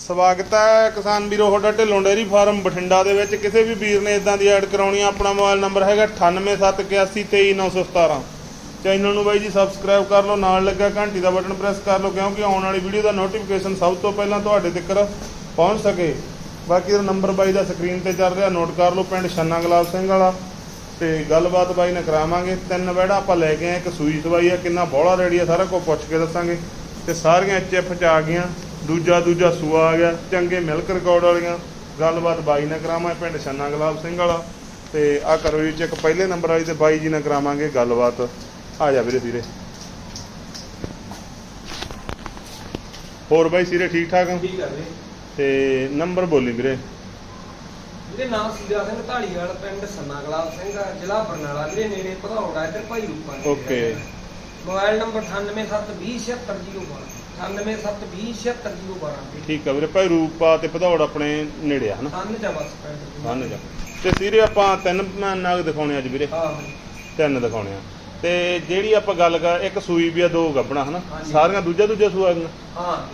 ਸਵਾਗਤ ਹੈ ਕਿਸਾਨ ਵੀਰੋ, ਤੁਹਾਡਾ ਢਿੱਲੋਂ ਡੇਅਰੀ ਫਾਰਮ ਬਠਿੰਡਾ ਦੇ ਵਿੱਚ। ਕਿਸੇ ਵੀ ਵੀਰ ਨੇ ਇਦਾਂ ਦੀ ਐਡ ਕਰਾਉਣੀ ਆ, ਆਪਣਾ ਮੋਬਾਈਲ ਨੰਬਰ ਹੈਗਾ 9871823917 ਚੈਨਲ ਨੂੰ ਬਾਈ ਜੀ ਸਬਸਕ੍ਰਾਈਬ ਕਰ ਲਓ, ਨਾਲ ਲੱਗਾ ਘੰਟੀ ਦਾ ਬਟਨ ਪ੍ਰੈਸ ਕਰ ਲਓ, ਕਿਉਂਕਿ ਆਉਣ ਵਾਲੀ ਵੀਡੀਓ ਦਾ ਨੋਟੀਫਿਕੇਸ਼ਨ ਸਭ ਤੋਂ ਪਹਿਲਾਂ ਤੁਹਾਡੇ ਤੱਕ ਪਹੁੰਚ ਸਕੇ। ਬਾਕੀ ਦਾ ਨੰਬਰ ਬਾਈ ਦਾ ਸਕਰੀਨ ਤੇ ਚੱਲ ਰਿਹਾ, ਨੋਟ ਕਰ ਲਓ, ਪਿੰਡ ਛੰਨਾ ਗੁਲਾਬ ਸਿੰਘ ਵਾਲਾ। ਤੇ ਗੱਲਬਾਤ ਬਾਈ ਨਾਲ ਕਰਾਵਾਂਗੇ। ਤਿੰਨ ਵੜਾ ਆਪਾਂ ਲੈ ਕੇ ਆਏ, ਇੱਕ ਸੂਈ ਸਵਾਈ ਆ, ਕਿੰਨਾ ਬੋਲਾ ਰੈਡੀ ਆ, ਸਾਰਾ ਕੁਝ ਪੁੱਛ ਕੇ ਦੱਸਾਂਗੇ। ਤੇ ਸਾਰੀਆਂ ਐਚਐਫ ਚ ਆ ਗਈਆਂ। ਦੂਜਾ ਦੂਜਾ ਸੂਆ ਆ ਗਿਆ ਚੰਗੇ ਮਿਲਕ ਰਿਕਾਰਡ ਵਾਲੀਆਂ। ਗੱਲਬਾਤ ਬਾਈ ਨਾਲ ਕਰਾਵਾਂਗੇ ਪਿੰਡ ਛੰਨਾ ਗੁਲਾਬ ਸਿੰਘ ਵਾਲਾ। ਤੇ ਆ ਕਰੋ ਜੀ ਚੈੱਕ ਪਹਿਲੇ ਨੰਬਰ ਵਾਲੀ ਤੇ ਬਾਈ ਜੀ ਨਾਲ ਕਰਾਵਾਂਗੇ ਗੱਲਬਾਤ। ਆ ਜਾ ਵੀਰੇ ਸੀਰੇ। ਹੋਰ ਬਾਈ ਸੀਰੇ ਠੀਕ ਠਾਕ ਆ? ਠੀਕ ਆ ਵੀਰੇ ਤੇ ਨੰਬਰ ਬੋਲੀ ਵੀਰੇ। ਵੀਰੇ ਨਾਮ ਸੀਰਾ ਸਿੰਘ ਢਾਲੀਵਾਲ ਪਿੰਡ ਸੰਨਾ ਗੁਲਾਬ ਸਿੰਘ ਜ਼ਿਲ੍ਹਾ ਬਰਨਾਲਾ। ਵੀਰੇ ਨੇੜੇ ਭਦੌੜਾ ਇੱਧਰ ਭਾਈ ਰੂਪਾ ਨੇ Okay. ਮੋਬਾਈਲ ਨੰਬਰ 9872077012 9872077012 ਠੀਕ ਆ ਵੀਰੇ ਭਾਈ ਰੂਪਾ ਤੇ ਭਦੌੜ ਆਪਣੇ ਨੇੜੇ ਆ ਹਨਾ? ਜਾ ਬਸ ਪਿੰਡ ਹਨ ਜਾ। ਤੇ ਸੀਰੇ ਆਪਾਂ ਤਿੰਨ ਨਾਗ ਦਿਖਾਉਣੇ ਅੱਜ ਵੀਰੇ। ਹਾਂ। ਤਿੰਨ ਦਿਖਾਉਣੇ ਆ। ਤੇ ਜਿਹੜੀ ਆਪਾਂ ਗੱਲ ਕਰ ਇੱਕ ਸੂਈ ਵੀ ਆ ਦੋ ਗੱਬਣਾ ਹਨਾ। ਸਾਰੀਆਂ ਦੂਜਾ ਦੂਜਾ ਸੂਆ ਹਾਂ।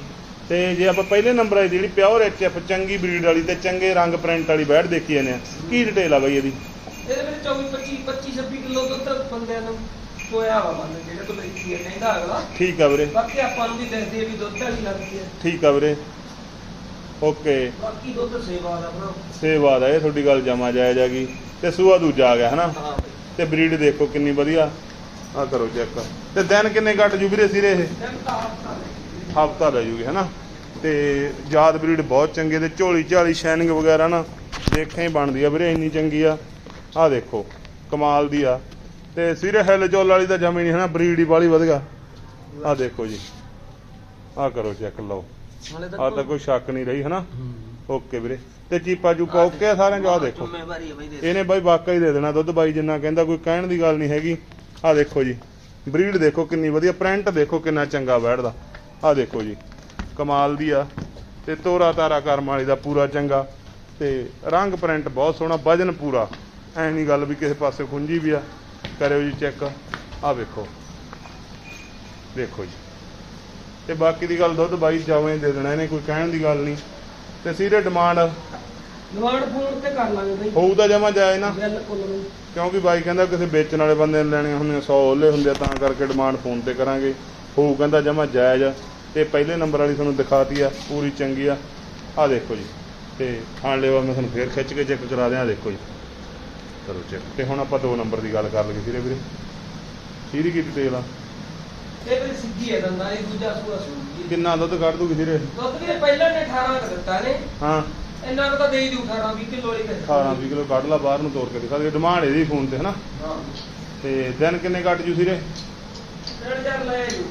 ਤੇ ਜੇ ਆਪਾਂ ਪਹਿਲੇ ਨੰਬਰ ਆਈ ਜਿਹੜੀ ਪਿਓਰ ਐਚਐਫ ਚੰਗੀ ਬਰੀਡ ਵਾਲੀ ਤੇ ਚੰਗੇ ਰੰਗ ਪ੍ਰਿੰਟ ਵਾਲੀ ਬੈੜ ਦੇਖੀ ਜਾਂਦੇ ਆ ਕੀ ਡਿਟੇਲ ਆ ਬਾਈ ਇਹਦੀ? ਇਹਦੇ ਵਿੱਚ 24 25 25 26 ਕਿਲੋ ਦੁੱਧ ਬੰਦਿਆਂ ਨੂੰ। ਚੋਇਆ ਵਾ ਮੰਨ ਜਿਹੜੇ ਤੋਂ ਲੈਤੀ ਹੈ ਕਹਿੰਦਾ ਅਗਲਾ ਠੀਕ ਆ ਵੀਰੇ। ਬਾਕੀ ਆਪਾਂ ਨੂੰ ਵੀ ਦੱਸਦੀ ਹੈ ਵੀ ਦੁੱਧ ਵਾਲੀ ਲੱਗਦੀ ਹੈ ਠੀਕ ਆ ਵੀਰੇ। ਓਕੇ। ਬਾਕੀ ਦੁੱਧ ਸੇਵਾ ਦਾ ਆਪਣਾ ਸੇਵਾ ਦਾ ਇਹ ਤੁਹਾਡੀ ਗੱਲ ਜਮਾ ਜਾਇਜ਼ ਆ ਗਈ। ਤੇ ਸੂਆ ਦੂਜਾ ਆ ਗਿਆ ਹਨਾ? ਹਾਂ। ਵੀਰੇ। ਤੇ ਬਰੀਡ ਦੇਖੋ ਕਿੰਨੀ ਵਧੀਆ। ਆ ਕਰੋ ਚੈੱਕ। ਤੇ ਦਿਨ ਕਿੰਨੇ ਘੱਟ ਜੂ ਵੀਰੇ ਸਿਰੇ ਇਹ? ਦਿਨ ਤਾਂ ਹਫ਼ਤਾ ਲੈ ਹਫਤਾ ਲੈ ਜੂਗੀ ਹਨਾ? ਤੇ ਯਾਦ ਬਰੀਡ ਬਹੁਤ ਚੰਗੇ ਤੇ ਝੋਲੀ ਝਾਲੀ ਸ਼ਾਈਨਿੰਗ ਵਗੈਰਾ ਨਾ ਦੇਖਾਂ ਹੀ ਬਣਦੀ ਆ ਵੀਰੇ ਇੰਨੀ ਚੰਗੀ ਆ। ਆ ਦੇਖੋ ਕਮਾਲ ਦੀ ਆ। ਤੇ ਸਿਰੇ ਹਿੱਲ ਚੋਲ ਵਾਲੀ ਤਾਂ ਜਮੀ ਨਹੀਂ ਹਨਾ ਬਰੀਡ ਹੀ ਬਾਲੀ ਵਧੀਆ। ਆ ਦੇਖੋ ਜੀ। ਆ ਕਰੋ ਚੈੱਕ ਲਓ। ਆ ਤਾਂ ਕੋਈ ਸ਼ੱਕ ਨਹੀਂ ਰਹੀ ਹਨਾ। ਓਕੇ ਵੀਰੇ। ਤੇ ਚੀਪਾ ਚੂਪਾ ਓਕੇ ਸਾਰਿਆਂ ਚੋਂ? ਆ ਦੇਖੋ ਹੈ ਇਹਨੇ ਬਾਈ ਵਾਕਈ ਦੇ ਦੇਣਾ ਦੁੱਧ ਬਾਈ ਜਿੰਨਾ ਕਹਿੰਦਾ ਕੋਈ ਕਹਿਣ ਦੀ ਗੱਲ ਨਹੀਂ ਹੈਗੀ। ਆ ਦੇਖੋ ਜੀ। ਬਰੀਡ ਦੇਖੋ ਕਿੰਨੀ ਵਧੀਆ ਪ੍ਰਿੰਟ ਦੇਖੋ ਕਿੰਨਾ ਚੰਗਾ ਬੈਠਦਾ। ਆ ਦੇਖੋ ਜੀ। ਕਮਾਲ ਦੀ ਆ। ਤੇ ਤੋਰਾ ਤਾਰਾ ਕਰਮ ਵਾਲੀ ਦਾ ਪੂਰਾ ਚੰਗਾ। ਤੇ ਰੰਗ ਪ੍ਰਿੰਟ ਬਹੁਤ ਸੋਹਣਾ ਵਜਨ ਪੂਰਾ। ਐ ਨਹੀਂ ਗੱਲ ਵੀ ਕਿਸੇ ਪਾਸੇ ਖੁੰਝੀ ਵੀ ਆ। ਕਰਿਓ ਜੀ ਚੈੱਕ। ਆ ਵੇਖੋ। ਦੇਖੋ ਜੀ। ਤੇ ਬਾਕੀ ਦੀ ਗੱਲ ਦੁੱਧ ਬਾਈ ਜਾਵੇਂ ਦੇ ਦੇਣਾ ਇਹਨੇ ਕੋਈ ਕਹਿਣ ਦੀ ਗੱਲ ਨਹੀਂ। ਤੇ ਸੀਰੇ ਡਿਮਾਂਡ? ਡਿਮਾਂਡ ਫੋਨ ਤੇ ਕਰ ਲਾਂਗੇ ਬਈ। ਹੋਊ ਤਾਂ ਜਮਾ ਜਾਏ ਨਾ। ਬਿਲਕੁਲ ਕਿਉਂਕਿ ਬਾਈ ਕਹਿੰਦਾ ਕਿਸੇ ਵੇਚਣ ਵਾਲੇ ਬੰਦੇ ਨੇ ਲੈਣੇ ਹੁੰਦੇ 100 ਓਲੇ ਹੁੰਦੇ ਤਾਂ ਕਰਕੇ ਡਿਮਾਂਡ ਫੋਨ ਤੇ ਕਰਾਂਗੇ। ਹੋਊ ਕਹਿੰਦਾ ਜਮਾ ਜਾਇਜ਼। ਤੇ ਪਹਿਲੇ ਨੰਬਰ ਵਾਲੀ ਤੁਹਾਨੂੰ ਦਿਖਾਤੀ ਆ ਪੂਰੀ ਚੰਗੀ ਆ। ਆ ਦੇਖੋ ਜੀ। ਤੇ ਖਾਣ ਲੈਵਾ ਮੈਂ ਤੁਹਾਨੂੰ ਫੇਰ ਖਿੱਚ ਕੇ ਚੈੱਕ ਕਰਾ ਦਿਆਂ ਦੇਖੋ ਜੀ। ਕਰੋ ਚੈੱਕ। ਤੇ ਹੁਣ ਆਪਾਂ ਦੋ ਨੰਬਰ ਦੀ ਗੱਲ ਕਰ ਲਈਏ ਵੀਰੇ ਵੀਰੇ। ਇਹਦੀ ਕੀ ਡਿਟੇਲ ਆ? ਇਹ ਵੀ ਸਿੱਧੀ ਹੈ ਦੰਦਾ ਇਹ ਦੂਜਾ ਸੂਆ ਸੂਈ ਕਿੰਨਾ ਦੁੱਧ ਕੱਢ ਦੂਗੀ ਵੀਰੇ ਦੁੱਧ ਵੀ ਪਹਿਲਾਂ ਨੇ 18 ਕੁ ਦਿੱਤਾ ਨੇ। ਹਾਂ। ਇੰਨਾ ਕੁ ਤਾਂ ਦੇ ਹੀ ਦੂ 18 20 ਕਿਲੋ ਵਾਲੀ ਫਿਰ 18 20 ਕਿਲੋ ਕੱਢ ਲਾ ਬਾਹਰ ਨੂੰ ਤੋੜ ਕੇ ਦਿਖਾ ਦੇ। ਡਿਮਾਂਡ ਇਹਦੀ ਫੋਨ ਤੇ ਹਨਾ? ਹਾਂ। ਤੇ ਦਿਨ ਕਿੰਨੇ ਕੱਢ ਜੂ ਵੀਰੇ ਡੇਢ ਹਜ਼ਾਰ ਲੈ ਜੂ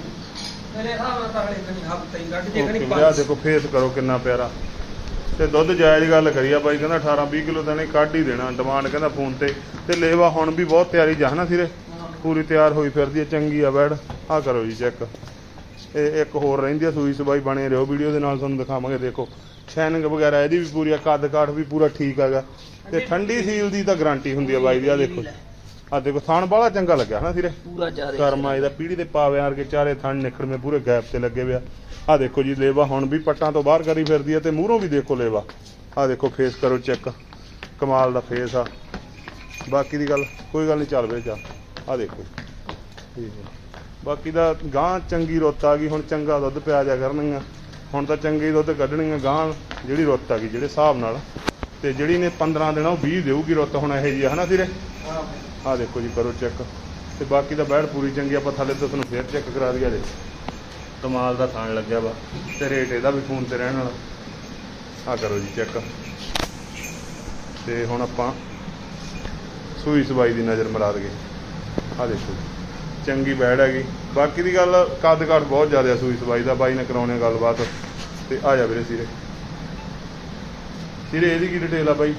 ਮੇਰੇ ਹਿਸਾਬ ਨਾਲ ਤਾਂ ਹਲੇ ਕਣੀ ਹਫਤਾ ਹੀ ਕੱਢ ਜੇ ਕਣੀ ਆਹ ਦੇਖੋ ਫੇਸ ਕਰੋ ਕਿੰਨਾ ਪਿਆਰਾ। ਤੇ ਦੁੱਧ ਜਾਇਜ਼ ਗੱਲ ਕਰੀ ਆ ਬਾਈ ਕਹਿੰਦਾ 18 20 ਕਿਲੋ ਤਾਂ ਨੇ ਕੱਢ ਹੀ ਦੇਣਾ ਡਿਮਾਂਡ ਕਹਿੰਦਾ ਫੋਨ ਤੇ। ਤੇ ਲੇਵਾ ਹੁਣ ਵੀ ਬਹੁਤ ਤਿਆਰੀ ਜਾ ਹਨਾ ਸਿਰੇ? ਪੂਰੀ ਤਿਆਰ ਹੋਈ ਫਿਰਦੀ ਹੈ ਚੰਗੀ ਆ ਬੈੜ ਆ ਕਰੋ ਜੀ ਚੈੱਕ ਇਹ ਇੱਕ ਹੋਰ ਰਹਿੰਦੀ ਆ ਸੂਈ ਸਬਾਈ ਬਣੇ ਰਹੋ ਵੀਡੀਓ ਦੇ ਨਾਲ ਤੁਹਾਨੂੰ ਦਿਖਾਵਾਂਗੇ ਦੇਖੋ। ਸ਼ੈਨਿੰਗ ਵਗੈਰਾ ਇਹਦੀ ਵੀ ਪੂਰੀ ਆ ਕੱਦ ਕਾਠ ਵੀ ਪੂਰਾ ਠੀਕ ਹੈਗਾ ਤੇ ਠੰਡੀ ਸੀਲ ਦੀ ਤਾਂ ਗਾਰੰਟੀ ਹੁੰਦੀ ਆ ਬਾਈ ਦੀ ਆ ਦੇਖੋ। ਆ ਦੇਖੋ ਥਣ ਬਾਹਲਾ ਚੰਗਾ ਲੱਗਿਆ ਹਨਾ ਸਿਰੇ? ਪੂਰਾ ਜ਼ਿਆਦਾ ਕਰਮਾ ਇਹਦਾ ਪੀੜੀ ਦੇ ਪਾਵਿਆਂ ਵਰਗੇ ਚਾਰੇ ਥਣ ਨਿਖੜਵੇਂ ਪੂਰੇ ਗੈਪ ਤੇ ਲੱਗੇ ਹੋਇਆ ਆ ਦੇਖੋ ਜੀ, ਲੇਵਾ ਹੁਣ ਵੀ ਪੱਟਾਂ ਤੋਂ ਬਾਹਰ ਕਰੀ ਫਿਰਦੀ ਹੈ ਤੇ ਮੂਹਰੋਂ ਵੀ ਦੇਖੋ ਲੇਵਾ। ਆ ਦੇਖੋ ਫੇਸ ਕਰੋ ਚੈੱਕ ਕਮਾਲ ਦਾ ਫੇਸ ਆ। ਬਾਕੀ ਦੀ ਗੱਲ ਕੋਈ ਗੱਲ ਨਹੀਂ, ਚੱਲ ਵੇ ਜਾ ਆ ਦੇਖੋ। ਠੀਕ ਹੈ ਬਾਕੀ ਦਾ ਗਾਂ ਚੰਗੀ ਰੁੱਤ ਆ ਗਈ, ਹੁਣ ਚੰਗਾ ਦੁੱਧ ਪਿਆ ਜਾ ਕਰਨਗੀਆਂ। ਹੁਣ ਤਾਂ ਚੰਗੇ ਦੁੱਧ ਕੱਢਣੀਆਂ ਗਾਂ ਜਿਹੜੀ ਰੁੱਤ ਆ ਗਈ, ਜਿਹੜੇ ਹਿਸਾਬ ਨਾਲ। ਤੇ ਜਿਹੜੀ ਨੇ 15 ਦੇਣਾ ਉਹ 20 ਦੇਊਗੀ ਰੁੱਤ ਹੁਣ ਇਹੋ ਜੀ ਆ, ਹਨਾ ਵੀਰੇ? ਹਾਂ ਆ ਦੇਖੋ ਜੀ, ਕਰੋ ਚੈੱਕ ਤੇ ਬਾਕੀ ਦਾ ਬੈੜ ਪੂਰੀ ਚੰਗੀ, ਆਪਾਂ ਥੱਲੇ ਤੋਂ ਤੁਹਾਨੂੰ ਫੇਰ ਚੈੱਕ ਕਰਾ ਦਈਏ ਦੇ ਕਮਾਲ ਦਾ ਥਾਣ ਲੱਗਿਆ ਵਾ ਤੇ ਰੇਟ ਇਹਦਾ ਵੀ ਫੋਨ ਤੇ ਰਹਿਣ ਵਾਲਾ। ਆ ਕਰੋ ਜੀ ਚੈੱਕ। ਤੇ ਹੁਣ ਆਪਾਂ ਸੂਈ ਸਵਾਈ ਦੀ ਨਜ਼ਰ ਮਰਾ ਦਈਏ ਆ ਦੇਖੋ ਚੰਗੀ ਬੈੜ ਹੈਗੀ। ਬਾਕੀ ਦੀ ਗੱਲ ਕੱਦ ਕਾਠ ਬਹੁਤ ਜ਼ਿਆਦਾ ਸੂਈ ਸਵਾਈ ਦਾ। ਬਾਈ ਨੇ ਕਰਾਉਣੇ ਗੱਲਬਾਤ। ਤੇ ਆ ਜਾ ਵੀਰੇ ਸੀਰੇ। ਸੀਰੇ ਇਹਦੀ ਕੀ ਡਿਟੇਲ ਆ ਬਾਈ?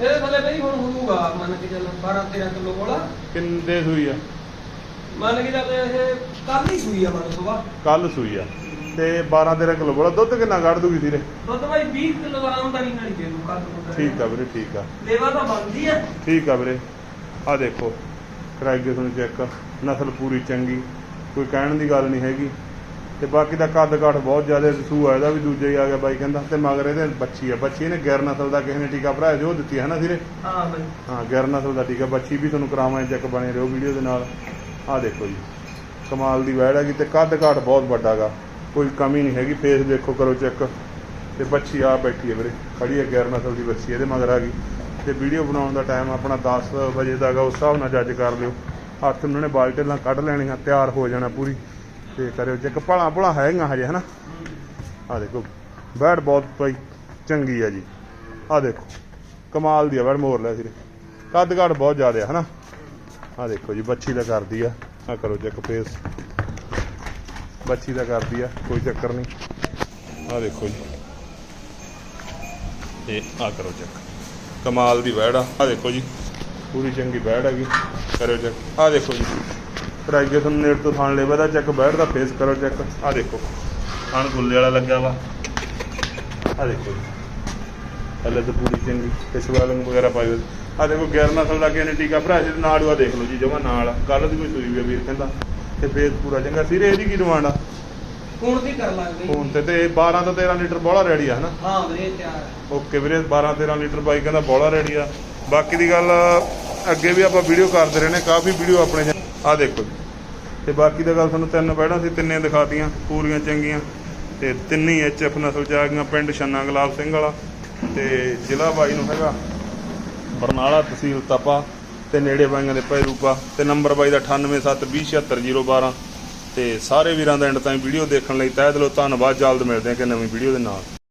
ਇਹਦੇ ਥੱਲੇ ਬਈ ਹੁਣ ਹੋਊਗਾ ਮੰਨ ਕੇ ਚੱਲ 12 13 ਕਿਲੋ ਕੋਲ ਕਿੰਨੇ ਸੂਈ ਆ? ਮੰਨ ਕੇ ਚੱਲ ਇਹ ਕੱਲ ਹੀ ਸੂਈ ਆ ਮਨ ਸੁਬਾ। ਕੱਲ ਸੂਈ ਆ। ਤੇ 12 13 ਕਿਲੋ ਬੜਾ ਦੁੱਧ ਕਿੰਨਾ ਕੱਢ ਦੂਗੀ ਸੀਰੇ ਦੁੱਧ ਬਾਈ 20 ਕਿਲੋ ਆਰਾਮਦਾਰੀ ਨਾਲ ਦੇ ਦੂ ਕੱਲ ਨੂੰ ਠੀਕ ਆ ਵੀਰੇ ਠੀਕ ਆ। ਲੇਵਾ ਤਾਂ ਬਣਦੀ ਆ। ਠੀਕ ਆ ਵੀਰੇ। ਆ ਦੇਖੋ ਕਰਾਈ ਕੇ ਤੁਹਾਨੂੰ ਚੈੱਕ। ਨਸਲ ਪੂਰੀ ਚੰਗੀ ਕੋਈ ਕਹਿਣ ਦੀ ਗੱਲ ਨਹੀਂ ਹੈਗੀ। ਤੇ ਬਾਕੀ ਦਾ ਕੱਦ ਕਾਠ ਬਹੁਤ ਜ਼ਿਆਦਾ ਸੂਆ ਇਹਦਾ ਵੀ ਦੂਜਾ ਹੀ ਆ ਗਿਆ ਬਾਈ ਕਹਿੰਦਾ। ਤੇ ਮਗਰ ਇਹਦੇ ਬੱਚੀ ਆ ਬੱਚੀ ਇਹਨੇ ਗੈਰ ਨਸਲ ਦਾ ਕਿਸੇ ਨੇ ਟੀਕਾ ਭਰਾਇਆ ਜੋ ਦਿੱਤੀ ਹੈ ਨਾ ਸਿਰੇ ਹਾਂ ਬਾਈ। ਹਾਂ ਗੈਰ ਨਸਲ ਦਾ ਟੀਕਾ ਬੱਚੀ ਵੀ ਤੁਹਾਨੂੰ ਕਰਾਵਾਂ ਚੈੱਕ ਬਣੇ ਰਹੋ ਵੀਡੀਓ ਦੇ ਨਾਲ। ਆਹ ਦੇਖੋ ਜੀ, ਕਮਾਲ ਦੀ ਵੈੜ ਹੈਗੀ ਤੇ ਕੱਦ ਘਾਟ ਬਹੁਤ ਵੱਡਾ ਗਾ ਕੋਈ ਕਮੀ ਨਹੀਂ ਹੈਗੀ ਫੇਸ ਦੇਖੋ ਕਰੋ ਚੈੱਕ ਤੇ ਬੱਚੀ ਆ ਬੈਠੀ ਹੈ ਵੀਰੇ, ਖੜੀ ਹੈ ਗੈਰ ਨਸਲ ਦੀ ਬੱਚੀ ਇਹਦੇ ਮਗਰ ਆ ਗਈ। ਤੇ ਵੀਡੀਓ ਬਣਾਉਣ ਦਾ ਟਾਈਮ ਆਪਣਾ 10 ਵਜੇ ਦਾ ਗਾ ਉਸ ਹਿਸਾਬ ਨਾਲ ਜੱਜ ਕਰ ਲਿਓ। ਹੱਥ ਉਹਨਾਂ ਨੇ ਬਾਲਟੇ ਨਾਲ ਕੱਢ ਲੈਣੀਆਂ, ਤਿਆਰ ਹੋ ਜਾਣਾ ਪੂਰੀ। ਤੇ ਕਰਿਓ ਚੈੱਕ ਭਲਾ ਭਲਾ ਹੈਗੀਆਂ ਹਜੇ, ਹਨਾ? ਆ ਦੇਖੋ ਬੈੜ ਬਹੁਤ ਭਾਈ ਚੰਗੀ ਆ ਜੀ। ਆ ਦੇਖੋ, ਕਮਾਲ ਦੀ ਆ ਬੈੜ ਮੋਰ ਲਿਆ ਸਿਰੇ ਕੱਦ ਘਾਟ ਬਹੁਤ ਜ਼ਿਆਦਾ ਹੈ, ਹਨਾ? ਆ ਦੇਖੋ ਜੀ, ਬੱਚੀ ਦਾ ਕਰਦੀ ਆ। ਆ ਕਰੋ ਚੈੱਕ ਫੇਸ ਬੱਚੀ ਦਾ ਕਰਦੀ ਆ, ਕੋਈ ਚੱਕਰ ਨਹੀਂ। ਆ ਦੇਖੋ ਜੀ। ਤੇ ਆ ਕਰੋ ਚੈੱਕ ਕਮਾਲ ਦੀ ਵੈੜ ਆ। ਆ ਦੇਖੋ ਜੀ, ਪੂਰੀ ਚੰਗੀ ਵੈੜ ਹੈਗੀ। ਕਰੋ ਚੈੱਕ ਆ ਦੇਖੋ ਜੀ। ਟਰਾਈਗੇ ਤੁਹਾਨੂੰ ਨੇੜ ਤੋਂ ਥਾਣ ਲੈਵਾ ਦਾ ਚੈੱਕ ਬੈਠ ਦਾ ਫੇਸ ਕਰੋ ਚੈੱਕ ਆ ਦੇਖੋ। ਥਾਣ ਗੁੱਲੇ ਵਾਲਾ ਲੱਗਾ ਵਾ। ਆ ਦੇਖੋ ਜੀ। ਹਲੇ ਤਾਂ ਪੂਰੀ ਚੰਗੀ। ਤੇ ਸਵਾਲੰਗ ਵਗੈਰਾ ਪਾਈ ਹੋਈ ਆ ਦੇਖੋ ਗੈਰ ਨਸਲ ਦਾ ਕਿਸੇ ਨੇ ਟੀਕਾ। ਭਰਾ ਜੀ ਨਾੜੂਆ ਦੇਖ ਲਓ ਜੀ ਜਮਾ ਨਾਲ ਕੱਲ ਦੀ ਕੋਈ ਸੂਈ ਵੀ ਵੀਰ ਕਹਿੰਦਾ। ਤੇ ਫੇਸ ਪੂਰਾ ਚੰਗਾ। ਸਿਰੇ ਇਹਦੀ ਕੀ ਡਿਮਾਂਡ ਆ? ਹੁਣ ਦੀ ਕਰ ਲਾਂਗੇ। ਫੋਨ ਤੇ ਤੇ 12 ਤੋਂ 13 ਲੀਟਰ ਬੋਲਾ ਰੈਡੀ ਆ ਹਨਾ? ਹਾਂ ਵੀਰੇ ਤਿਆਰ। ਓਕੇ ਵੀਰੇ 12 13 ਲੀਟਰ ਬਾਈ ਕਹਿੰਦਾ ਬੋਲਾ ਰੈਡੀ ਆ। ਬਾਕੀ ਦੀ ਗੱਲ ਅੱਗੇ ਵੀ ਆਪਾਂ ਵੀਡੀਓ ਕਰਦੇ ਰਹੇ ਨੇ ਕਾਫੀ ਵੀਡੀਓ ਆਪਣੇ ਆ। ਦੇਖੋ ਤੇ ਬਾਕੀ ਦਾ ਗੱਲ ਤੁਹਾਨੂੰ ਤਿੰਨ ਬੈੜਾਂ ਸੀ ਤਿੰਨੇ ਦਿਖਾਤੀਆਂ ਪੂਰੀਆਂ ਚੰਗੀਆਂ। ਤੇ ਤਿੰਨੇ ਐਚਐਫ ਨਸਲ ਚ ਆ ਗਈਆਂ ਪਿੰਡ ਛੰਨਾ ਗੁਲਾਬ ਸਿੰਘ ਵਾਲਾ। ਤੇ ਜ਼ਿਲ੍ਹਾ ਬਾਈ ਨੂੰ ਹੈਗਾ ਬਰਨਾਲਾ ਤਹਿਸੀਲ ਤਪਾ ਤੇ ਨੇੜੇ ਬਾਈਆਂ ਦੇ ਪੈ ਰੂਪਾ ਤੇ ਨੰਬਰ ਬਾਈ ਦਾ 9872076012 ਤੇ ਸਾਰੇ ਵੀਰਾਂ ਦਾ ਐਂਡ ਤਾਈਂ ਵੀਡੀਓ ਦੇਖਣ ਲਈ ਤਹਿ ਦਿਲੋਂ ਧੰਨਵਾਦ। ਜਲਦ ਮਿਲਦੇ ਹਾਂ ਕਿ ਨਵੀਂ ਵੀਡੀਓ ਦੇ ਨਾਲ।